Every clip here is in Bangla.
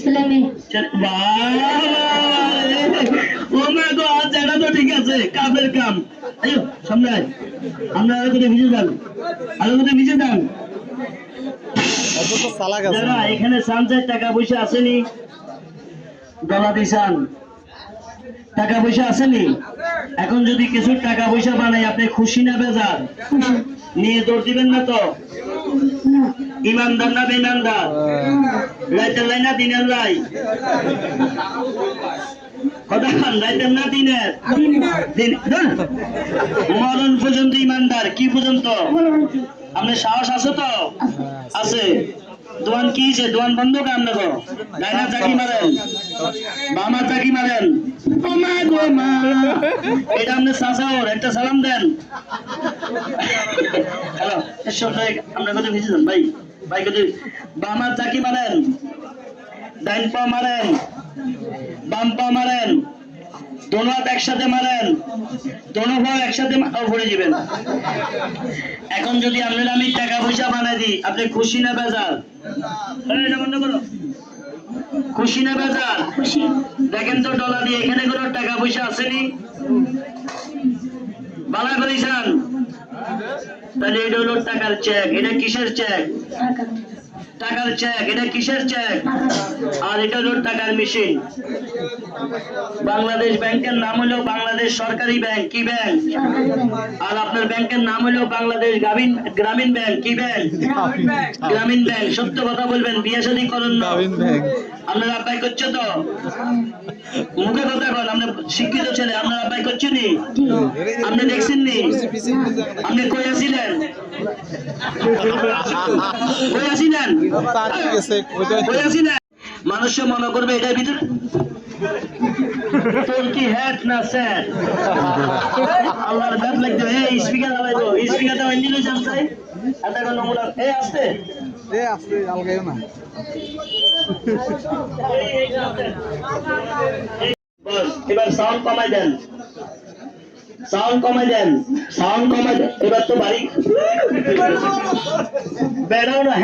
ছেলে মেয়ে। ও মা গো, আজ তো ঠিক আছে কাম। আয়ো সামনে আয়। আমরা আরও কোথায় ভিজে যান? আরও কোথায় ভিজে যান? অত তো চালাক আছে যারা এখানে টাকা পয়সা আসেনি ডলা দিছান টাকা পয়সা আসেনি? এখন যদি কিছু টাকা পয়সা বানাই আপনি খুশি না বেজার? নিয়ে দৌড় দিবেন না তো? না। ইমানদার না বেইমানদার? রাইতের লাই? না দিনের? লাই কি সাহস আছে তো? আছে। দোয়ান কি দোয়ান বন্ধ কাম দেখো। ডাইনা চাকি মারেন। বামা চাকি মারেন। আপনি সালাম দেন। হ্যালো কথা ভাই? চাকি মারেন, ডাইন পা মারেন, বাম পা মারেন, দোনো হাত একসাথে মারেন, দোনো একসাথে পড়ে যাবেন এখন যদি আপনার আমি টাকা পয়সা বানাই দিই, আপনি খুশি না বেজার? খুশি না বেজার? দেখেন তো ডলার দিয়ে এখানে কোনো টাকা পয়সা আসেনি বালা করেছেন? তাহলে এটা হলো টাকার চেক এটা কিসের চেক টাকার চেক এটা কিসের চেক আর এটা হলো টাকার মেশিন বাংলাদেশ ব্যাংকের নাম হলো বাংলাদেশ সরকারি ব্যাংক কি ব্যাংক? আর আপনার ব্যাংকের নাম হলো বাংলাদেশ গ্রামীণ গ্রামীণ ব্যাংক কি ব্যাংক? গ্রামীণ ব্যাংক। সত্য কথা বলবেন বিয়ে শাদী করেন না। আপনার আব্বাই করছে তো? মুখে কথা বল আপনার শিক্ষিত ছেলে আপনার আব্বাই করছে নি? আপনি দেখছেন নি আপনি কই আছিলেন? কই ওইটা কই আছিলেন? মানুষে মনে করবে এটার ভিতরে। তোর কি না বস এবার সাউন্ড কমাই দেন। সাউন্ড কমাই দেন। সাউন্ড কমাই দেন। এবার তো বাড়ি বেড়াও না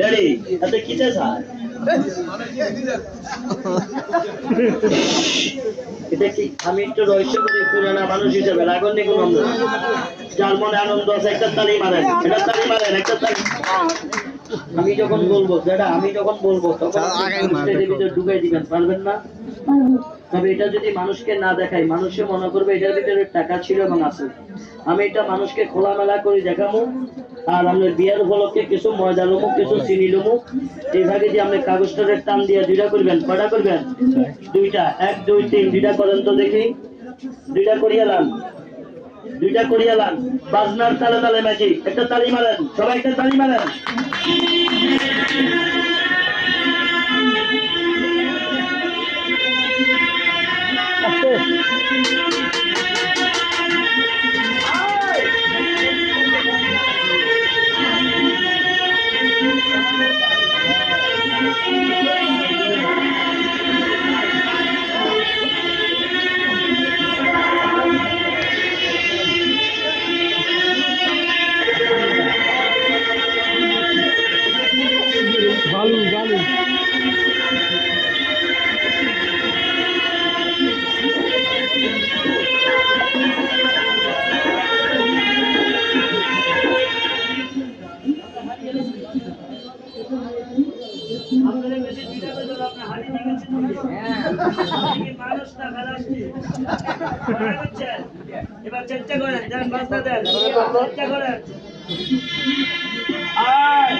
রেডি এত কি চাই এটা কি আমি একটু রহস্য করি পুরানা মানুষ হিসেবে? রাগন নিকুন আমরা যার মনে আনন্দ আছে একটা তালি মারেন একটা তালি মারেন একটা তালি আমি যখন বলব যেটা আমি যখন বলব তখন। ভিতরে ঢুকাই দিবেন পারবেন না? তবে এটা যদি মানুষকে না দেখাই মানুষে মনে করবে এটার ভিতরে টাকা ছিল এবং আছে। আমি এটা মানুষকে খোলামেলা করে দেখাবো। আর আমরা বিয়ার উপলক্ষে কিছু ময়দা লমুক কিছু চিনি লমুক এইভাবে যে আপনি কাগজটার টান দিয়ে দুইটা করবেন, কয়টা করবেন? দুইটা। এক, দুই, তিন, দুইটা করেন তো দেখি। দুইটা করিয়া লান। দুইটা করিয়া লান। বাজনার তালে তালে ম্যাজিক একটা তালি মারেন। সবাই একটা তালি মারেন। এবার চেষ্টা করেন দেন চেষ্টা করেন আয়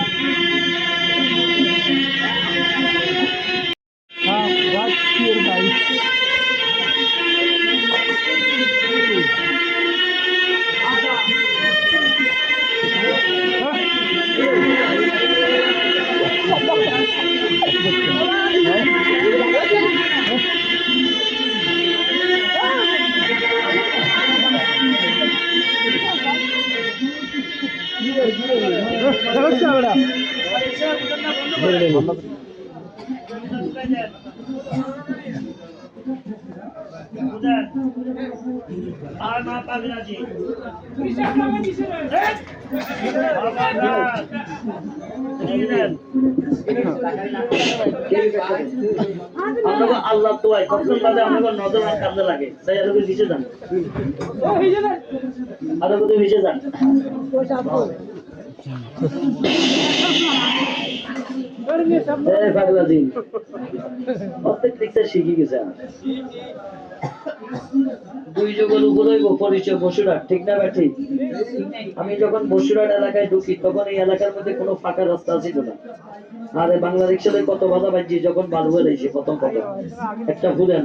আল্লাহ তোয়াই কখন বাদে আমরা নজর আর কাজে লাগে? তাই আরও বিষে যান। আরও বিষে যান। গেছে দুই পরিচয় ঠিক না আমি যখন বসুরহাট এলাকায় ঢুকি, তখন এই এলাকার মধ্যে কোনো ফাঁকা রাস্তা ছিল না। আরে বাংলা রিক্সাতে কত বাধা বাজছি যখন বালু এসে প্রথম প্রথম, একটা ভুলেন।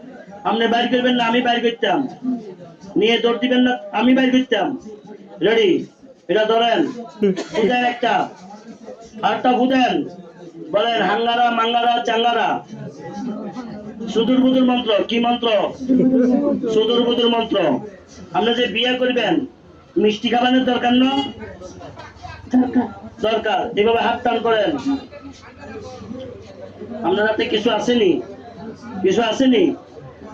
আপনি বাইর করবেন না আমি বাইর করতাম। নিয়ে দৌড় দিবেন না আমি বাইর করতাম। রেডি এটা ধরেন বুঝেন একটা। আরটা বুঝেন। বলেন হাঙ্গারা মাঙ্গারা চাঙ্গারা। সুদূর বুদুর মন্ত্র কি মন্ত্র? সুদূর বুদুর মন্ত্র। আপনি যে বিয়ে করবেন মিষ্টি খাবারের দরকার না? দরকার। দরকার। এভাবে হাত টান করেন। আপনার হাতে কিছু আসেনি? কিছু আসেনি?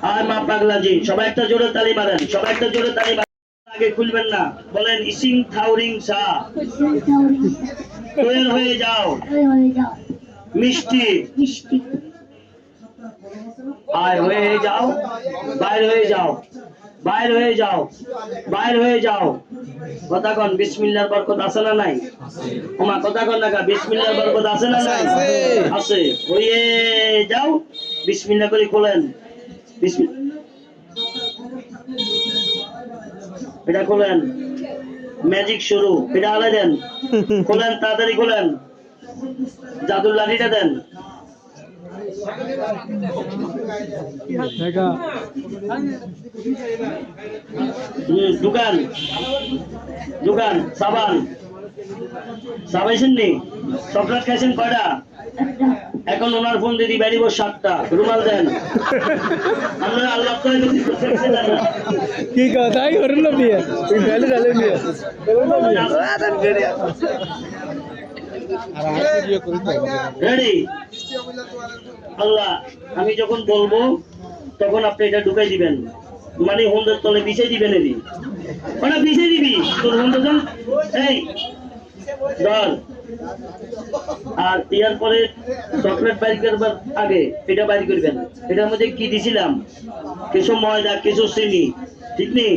আর মা পাগলাজি সবাই একটা জোরে তালি মারেন সবাই একটা জোরে তালি মারেন আগে খুলবেন না বলেন ইসিং থাউরিং সা তৈরি হয়ে যাও। মিষ্টি। মিষ্টি আয় হয়ে যাও বাইর হয়ে যাও বাইর হয়ে যাও বাইর হয়ে যাও। কথা কন বিসমিল্লার বরকত আছে না নাই? ওমা কথা কন না বিসমিল্লার বরকত আছে না নাই? আছে। হয়ে যাও বিসমিল্লাহ করে খোলেন। এটা খোলেন। ম্যাজিক শুরু। এটা আলাই দেন। খোলেন তাড়াতাড়ি খোলেন। জাদুর লাঠিটা দেন। দোকান দোকান সাবান। সাবাইছেন নি? চকলেট খাইছেন কয়টা? এখন ওনার ফোন দিদি বেরিব সাতটা। রুমাল দেন। আপনারা আল্লাহ। কি কথাই করেন না বিয়ে? তুই বিয়ে রেডি আল্লাহ আমি যখন বলব তখন আপনি এটা ঢুকাই দিবেন। মানে হুন্দের তলে বিছাই দিবেন এদি ওটা বিছাই দিবি। তোর হুন্দের তল এই ধর আর ইয়ার পরে চকলেট বাইর করবার আগে এটা বাইর করবেন। এটার মধ্যে কি দিছিলাম? কিছু ময়দা, কিছু চিনি, ঠিক নেই?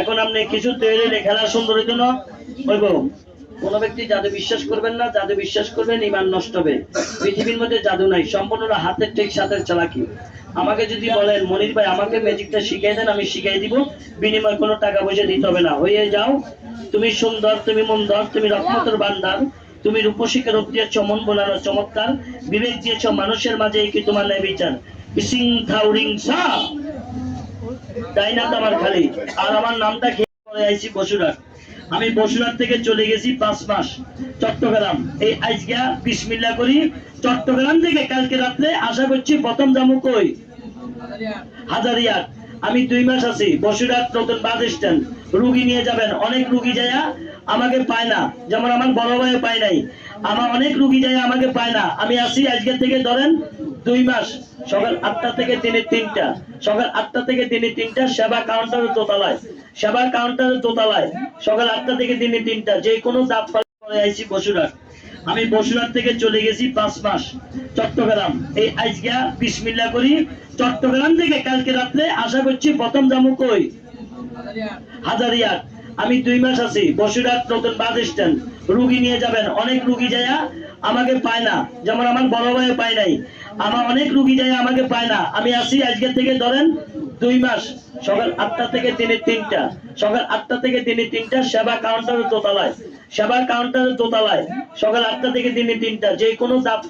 এখন আপনি কিছু তৈরি খেলার সুন্দরের জন্য হইব কোন ব্যক্তি জাদু বিশ্বাস করবেন না জাদু বিশ্বাস করবেন ইমান নষ্ট হবে। পৃথিবীর মধ্যে জাদু নাই সম্পূর্ণ হাতের ঠিক সাথের চালাকি আমাকে যদি বলেন, মনির ভাই, আমাকে ম্যাজিকটা শিখিয়ে দেন, আমি শিখিয়ে দিব। বিনিময় কোনো টাকা পয়সা দিতে হবে না। হয়ে যাও। তুমি সুন্দর, তুমি মন্দর, তুমি রহমতের বান্দার। তুমি রূপসীকে রূপ দিয়েছ মন বোলানো চমৎকার বিবেক দিয়েছ মানুষের মাঝে কি তোমার ন্যায় বিচার? ইসিং থাউরিং সা। তাই না তো আমার খালি? আর আমার নামটা খেয়ে পরে আইছি বসুরহাট। আমি বসুরহাট থেকে চলে গেছি পাঁচ মাস চট্টগ্রাম। এই আজকে বিসমিল্লা করি, চট্টগ্রাম থেকে কালকে রাত্রে আশা করছি প্রথম জামু কই? হাজারিয়ার। আমি দুই মাস আছি বসুরহাট নতুন বাস স্ট্যান্ড। রুগী নিয়ে যাবেন, অনেক রুগী যায় আমাকে পায় না। যেমন আমার বড় ভাইও পায় নাই। আমার অনেক রুগী যায় আমাকে পায় না। আমি আসি আজকে থেকে ধরেন দুই মাস, সকাল আটটা থেকে দিনে তিনটা। সকাল আটটা থেকে দিনে তিনটা, সেবা কাউন্টারের দোতলায়। সেবা কাউন্টারের দোতলায়, সকাল আটটা থেকে দিনে তিনটা। যে কোনো দাপ করে আইছি বসুরহাট আমি বসুরহাট থেকে চলে গেছি পাঁচ মাস, চট্টগ্রাম। এই আজকে বিসমিল্লা করি, চট্টগ্রাম থেকে কালকে রাত্রে আশা করছি প্রথম জামু কই? হাজারিয়ার। আমি দুই মাস আছি, বসুরহাট নতুন বাস স্ট্যান্ড। রুগী নিয়ে যাবেন, অনেক রুগী যায়, আমাকে পায় না। যেমন আমার বড় ভাই পায় নাই, আমার অনেক রুগী যায়, আমাকে পায় না। আমি আসি আজকে থেকে ধরেন দুই মাস, সকাল আটটা থেকে দিনে তিনটা, সকাল আটটা থেকে দিনে তিনটা, সেবা কাউন্টারের দোতলায়। সেবা কাউন্টারের দোতলায়। সকাল আটটা থেকে দিনে তিনটা, যে কোনো দাঁত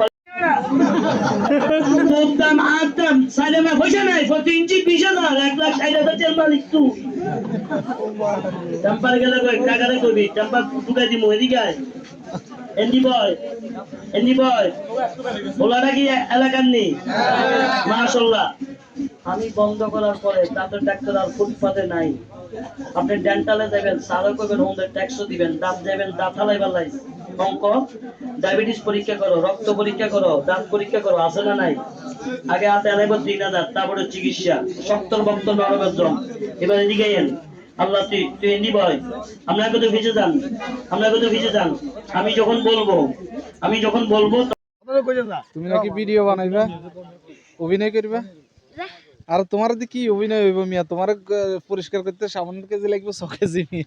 আমি বন্ধ করার পরে তাদের ডাক্তার আর ফুটপাতে নাই। আপনি ডেন্টালে যাবেন সারও করবেন ওদের ট্যাক্সও দিবেন দাঁত যাবেন দাঁত হালাই বেলাই। অঙ্ক ডায়াবেটিস পরীক্ষা করো রক্ত পরীক্ষা করো দাঁত পরীক্ষা করো আছে না নাই? আগে হাতে আনাইব তিন হাজার তারপরে চিকিৎসা। শক্তর বক্ত নরবেদ্রম এবার এদিকে এন আল্লাহ তুই তুই এন্ডি বয় আমরা কিন্তু ভিজে যান? আমরা কিন্তু ভিজে যান? আমি যখন বলব আমি যখন বলব তুমি নাকি ভিডিও বানাইবা? অভিনয় করবা? আর তোমার কি অভিনয় হইব মিয়া? তোমার পরিষ্কার করতে সামান্য কেজি লাগবে ছ কেজি মিয়া।